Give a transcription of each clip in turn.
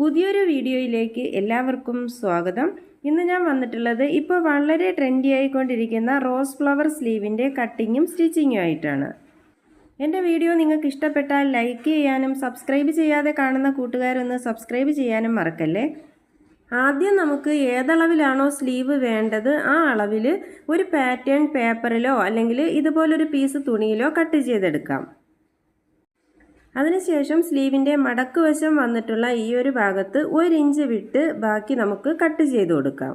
പുതിയൊരു വീഡിയോയിലേക്ക് എല്ലാവർക്കും സ്വാഗതം. ഇന്ന് ഞാൻ വന്നിട്ടുള്ളത് ഇപ്പോൾ വളരെ ട്രെൻഡി ആയിക്കൊണ്ടിരിക്കുന്ന റോസ് ഫ്ലവർ സ്ലീവിന്റെ കട്ടിങ്ങും സ്റ്റിച്ചിങ്ങും ആയിട്ടാണ്. എന്റെ വീഡിയോ നിങ്ങൾക്ക് ഇഷ്ടപ്പെട്ടാൽ ലൈക്ക് ചെയ്യാനും സബ്സ്ക്രൈബ് ചെയ്യാതെ കാണുന്ന കൂട്ടുകാരൊന്ന് സബ്സ്ക്രൈബ് ചെയ്യാനും മറക്കല്ലേ? ആദ്യം നമുക്ക് ഏതളവിലാണോ സ്ലീവ് വേണ്ടത് ആ അളവിൽ ഒരു പാറ്റേൺ പേപ്പറിലോ അല്ലെങ്കിൽ ഇതുപോലൊരു പീസ് തുണിയിലോ കട്ട് ചെയ്തെടുക്കാം. അതിനുശേഷം സ്ലീവിന്റെ മടക്ക് വശം വന്നിട്ടുള്ള ഈ ഒരു ഭാഗത്ത് ഒരു ഇഞ്ച് വിട്ട് ബാക്കി നമുക്ക് കട്ട് ചെയ്ത് കൊടുക്കാം.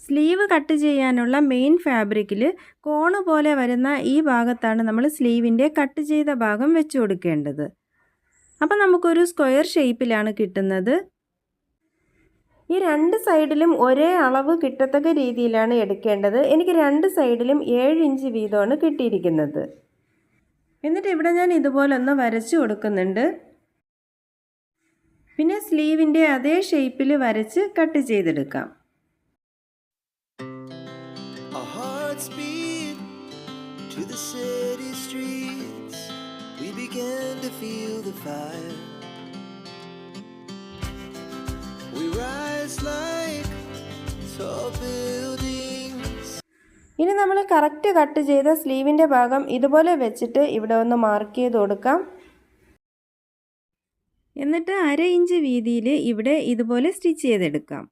സ്ലീവ് കട്ട് ചെയ്യാനുള്ള മെയിൻ ഫാബ്രിക്കിൽ കോണ് പോലെ വരുന്ന ഈ ഭാഗത്താണ് നമ്മൾ സ്ലീവിന്റെ കട്ട് ചെയ്ത ഭാഗം വെച്ച് കൊടുക്കേണ്ടത്. അപ്പോൾ നമുക്കൊരു സ്ക്വയർ ഷേപ്പിലാണ് കിട്ടുന്നത്. ഈ രണ്ട് സൈഡിലും ഒരേ അളവ് കിട്ടത്തക്ക രീതിയിലാണ് എടുക്കേണ്ടത്. എനിക്ക് രണ്ട് സൈഡിലും ഏഴ് ഇഞ്ച് വീതമാണ് കിട്ടിയിരിക്കുന്നത്. എന്നിട്ട് ഇവിടെ ഞാൻ ഇതുപോലെ ഒന്ന് വരച്ചു കൊടുക്കുന്നുണ്ട് പിന്നെ സ്ലീവിന്റെ അതേ ഷേപ്പിൽ വരച്ച് കട്ട് ചെയ്തെടുക്കാം. We rise like tall buildings. ഇനി നമ്മൾ കറക്റ്റ് കട്ട് ചെയ്ത സ്ലീവിന്റെ ഭാഗം ഇതുപോലെ വെച്ചിട്ട് ഇവിടെ ഒന്ന് മാർക്ക് ചെയ്ത് കൊടുക്കാം. എന്നിട്ട് അര ഇഞ്ച് വീതിയിൽ ഇവിടെ ഇതുപോലെ സ്റ്റിച്ച് ചെയ്തെടുക്കാം.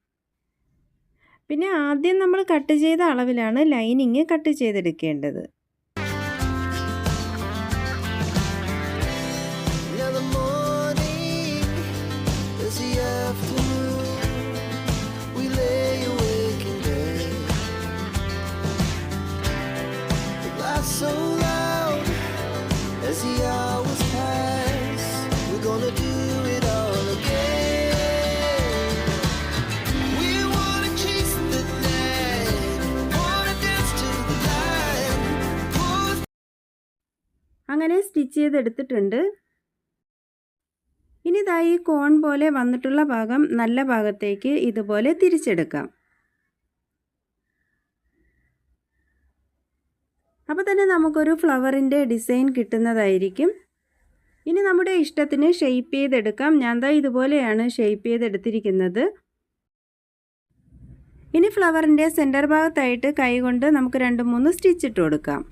പിന്നെ ആദ്യം നമ്മൾ കട്ട് ചെയ്ത അളവിലാണ് ലൈനിങ് കട്ട് ചെയ്തെടുക്കേണ്ടത്. So loud as the hours pass. We're gonna do it all again. We wanna chase the night, wanna dance to the light. അങ്ങനെ സ്റ്റിച്ച് ചെയ്തെടുത്തിട്ടുണ്ട് ഇനി ഇതാ ഈ കോൺ പോലെ വന്നിട്ടുള്ള ഭാഗം നല്ല ഭാഗത്തേക്ക് ഇതുപോലെ തിരിച്ചെടുക്കാം അപ്പോൾ തന്നെ നമുക്കൊരു ഫ്ലവറിന്റെ ഡിസൈൻ കിട്ടുന്നതായിരിക്കും ഇനി നമ്മുടെ ഇഷ്ടത്തിന് ഷെയ്പ്പ് ചെയ്തെടുക്കാം ഞാൻ ദാ ഇതുപോലെയാണ് ഷെയ്പ്പ് ചെയ്തെടുത്തിരിക്കുന്നത് ഇനി ഫ്ലവറിന്റെ സെന്റർ ഭാഗത്തായിട്ട് കൈകൊണ്ട് നമുക്ക് രണ്ട് മൂന്ന് സ്റ്റിച്ച് ഇട്ട് കൊടുക്കാം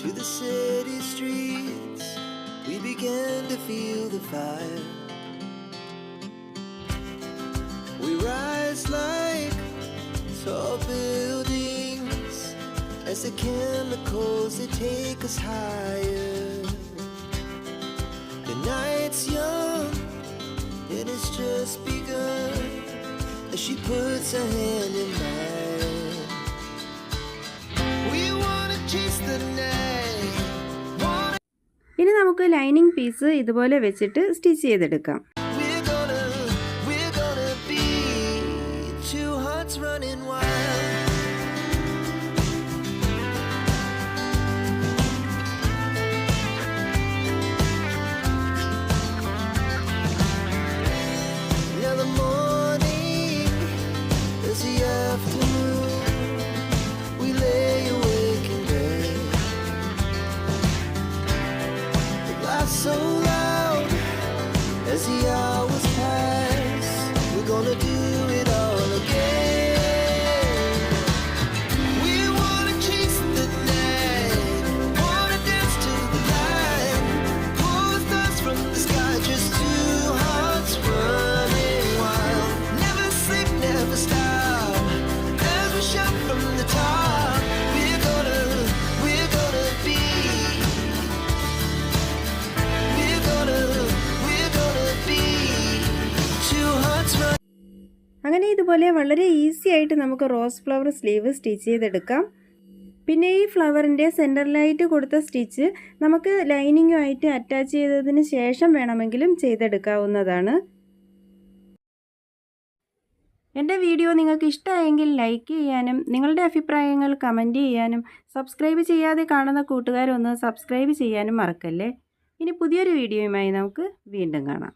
to the city streets. We began to feel the fire. Tall buildings as the chemicals they take us higher. The night's young and it's just begun as she puts her hand in mine. We wanna chase the night. ഇനി നമുക്ക് lining piece ഇതുപോലെ വെച്ചിട്ട് stitch ചെയ്തെടുക്കാം loud as he always അങ്ങനെ ഇതുപോലെ വളരെ easy ആയിട്ട് നമുക്ക് റോസ് ഫ്ലവർ സ്ലീവ് സ്റ്റിച്ച് ചെയ്തെടുക്കാം. പിന്നെ ഈ ഫ്ലവറിന്റെ സെന്ററിലായിട്ട് കൊടുത്ത സ്റ്റിച്ച് നമുക്ക് ലൈനിങ്ങുമായിട്ട് അറ്റാച്ച് ചെയ്തതിന് ശേഷം വേണമെങ്കിലും ചെയ്തെടുക്കാവുന്നതാണ്. എന്റെ വീഡിയോ നിങ്ങൾക്ക് ഇഷ്ടമായെങ്കിൽ ലൈക്ക് ചെയ്യാനും നിങ്ങളുടെ അഭിപ്രായങ്ങൾ കമന്റ് ചെയ്യാനും സബ്സ്ക്രൈബ് ചെയ്യാതെ കാണുന്ന കൂട്ടുകാരൊന്ന് സബ്സ്ക്രൈബ് ചെയ്യാനും മറക്കല്ലേ? ഇനി പുതിയൊരു വീഡിയോയുമായി നമുക്ക് വീണ്ടും കാണാം.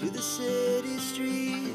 To the city streets.